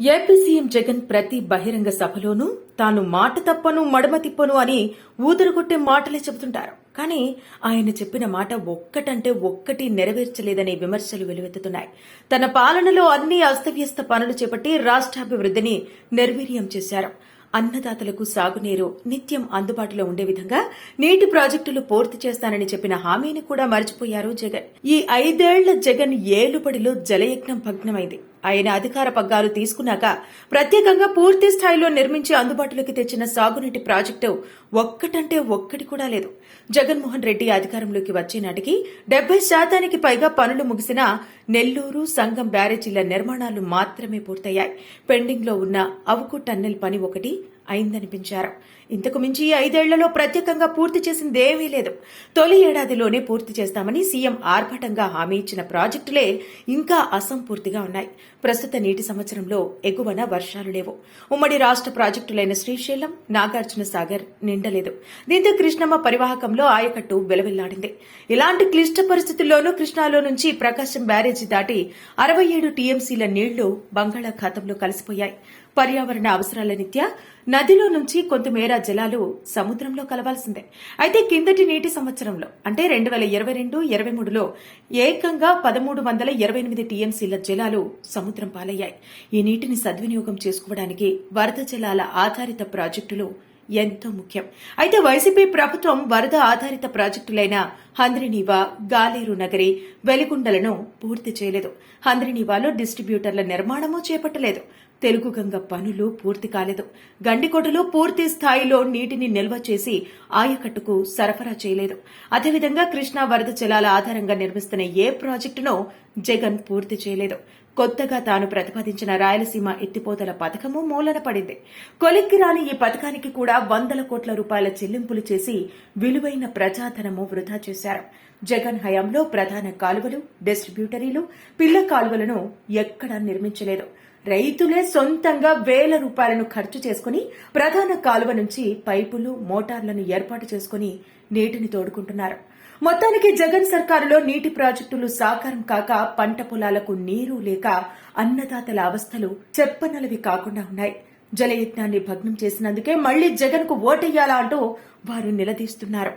AP CM Jagan ప్రతి బహిరంగ సభలోనూ తాను మాట తప్పను మడమ తిప్పను అని ఊదరగొట్టే మాటలే చెబుతుంటారు. కానీ ఆయన చెప్పిన మాట ఒక్కటంటే ఒక్కటి నెరవేర్చలేదనే విమర్శలు వెలువెత్తుతున్నాయి. తన పాలనలో అన్ని అస్తవ్యస్త పనులు చేపట్టి రాష్ట్రాభివృద్ధిని నిర్వీర్యం చేశారు. అన్నదాతలకు సాగునీరు నిత్యం అందుబాటులో ఉండే విధంగా నీటి ప్రాజెక్టులు పూర్తి చేస్తానని చెప్పిన హామీని కూడా మర్చిపోయారు జగన్. ఈ ఐదేళ్ళ జగన్ ఏలుబడిలో జలయజ్ఞం భగ్నమైంది. ఆయన అధికార పగ్గాలు తీసుకున్నాక ప్రత్యేకంగా పూర్తి స్థాయిలో నిర్మించి అందుబాటులోకి తెచ్చిన సాగునీటి ప్రాజెక్టు ఒక్కటంటే ఒక్కటి కూడా లేదు. జగన్మోహన్ రెడ్డి అధికారంలోకి వచ్చే నాటికి డెబ్బై శాతానికి పైగా పనులు ముగిసిన నెల్లూరు సంగం బ్యారేజీల నిర్మాణాలు మాత్రమే పూర్తయ్యాయి. పెండింగ్లో ఉన్న అవుకు టన్నెల్ పని ఒకటి aí అయిందనిపించారు. ఇంతకు మించి ఐదేళ్ళలో ప్రత్యేకంగా పూర్తి చేసిందేమీ లేదు. తొలి ఏడాదిలోనే పూర్తి చేస్తామని సీఎం ఆర్భటంగా హామీ ఇచ్చిన ప్రాజెక్టులే ఇంకా అసంపూర్తిగా ఉన్నాయి. ప్రస్తుత నీటి సంవత్సరంలో ఎగువన వర్షాలు లేవు. ఉమ్మడి రాష్ట్ర ప్రాజెక్టులైన శ్రీశైలం నాగార్జున సాగర్ నిండలేదు. దీంతో కృష్ణమ్మ పరివాహకంలో ఆయకట్టు వెలవెల్లాడింది. ఇలాంటి క్లిష్ట పరిస్థితుల్లోనూ కృష్ణాలో నుంచి ప్రకాశం బ్యారేజీ దాటి అరవై ఏడు టీఎంసీల నీళ్ళు బంగాళాఖాతంలో కలిసిపోయాయి. పర్యావరణ అవసరాల నిత్య నదిలో నుంచి కొంతమేర జలాలు సముద్రంలో కలవాల్సిందే. అయితే కిందటి నీటి సంవత్సరంలో అంటే రెండు వేల ఇరవై రెండు ఇరవై మూడులో ఏకంగా పదమూడు వందల ఇరవై ఎనిమిది టీఎంసీల జలాలు సముద్రం పాలయ్యాయి. ఈ నీటిని సద్వినియోగం చేసుకోవడానికి వరద జలాల ఆధారిత ప్రాజెక్టులు ఎంతో ముఖ్యం. అయితే వైసీపీ ప్రభుత్వం వరద ఆధారిత ప్రాజెక్టులైన హంద్రినీవా గాలేరు నగరి వెలిగుండలను పూర్తి చేయలేదు. హంద్రినీవాలో డిస్ట్రిబ్యూటర్ల నిర్మాణమూ చేపట్టలేదు. తెలుగు గంగ పనులు పూర్తి కాలేదు. గండికోటలో పూర్తి స్థాయిలో నీటిని నిల్వ చేసి ఆయకట్టుకు సరఫరా చేయలేదు. అదేవిధంగా కృష్ణా వరద జలాల ఆధారంగా నిర్మిస్తున్న ఏ ప్రాజెక్టునో జగన్ పూర్తి చేయలేదు. కొత్తగా తాను ప్రతిపాదించిన రాయలసీమ ఎత్తిపోతల పథకము మూలన పడింది. కొలిక్కి రాని ఈ పథకానికి కూడా వందల కోట్ల రూపాయల చెల్లింపులు చేసి విలువైన ప్రజాధనము వృధా చేశారు. జగన్ హయాంలో ప్రధాన కాలువలు డిస్ట్రిబ్యూటరీలు పిల్ల కాలువలను ఎక్కడా నిర్మించలేదు. రైతులే సొంతంగా వేల రూపాయలను ఖర్చు చేసుకుని ప్రధాన కాలువ నుంచి పైపులు మోటార్లను ఏర్పాటు చేసుకుని నీటిని తోడుకుంటున్నారు. మొత్తానికి జగన్ సర్కారులో నీటి ప్రాజెక్టులు సాకారం కాక పంట పొలాలకు నీరు లేక అన్నదాతల అవస్థలు చెప్పనలవి కాకుండా ఉన్నాయి. జలయజ్ఞాన్ని భగ్నం చేసినందుకే మళ్ళీ జగన్కు ఓటెయ్యాలా అంటూ వారు నిలదీస్తున్నారు.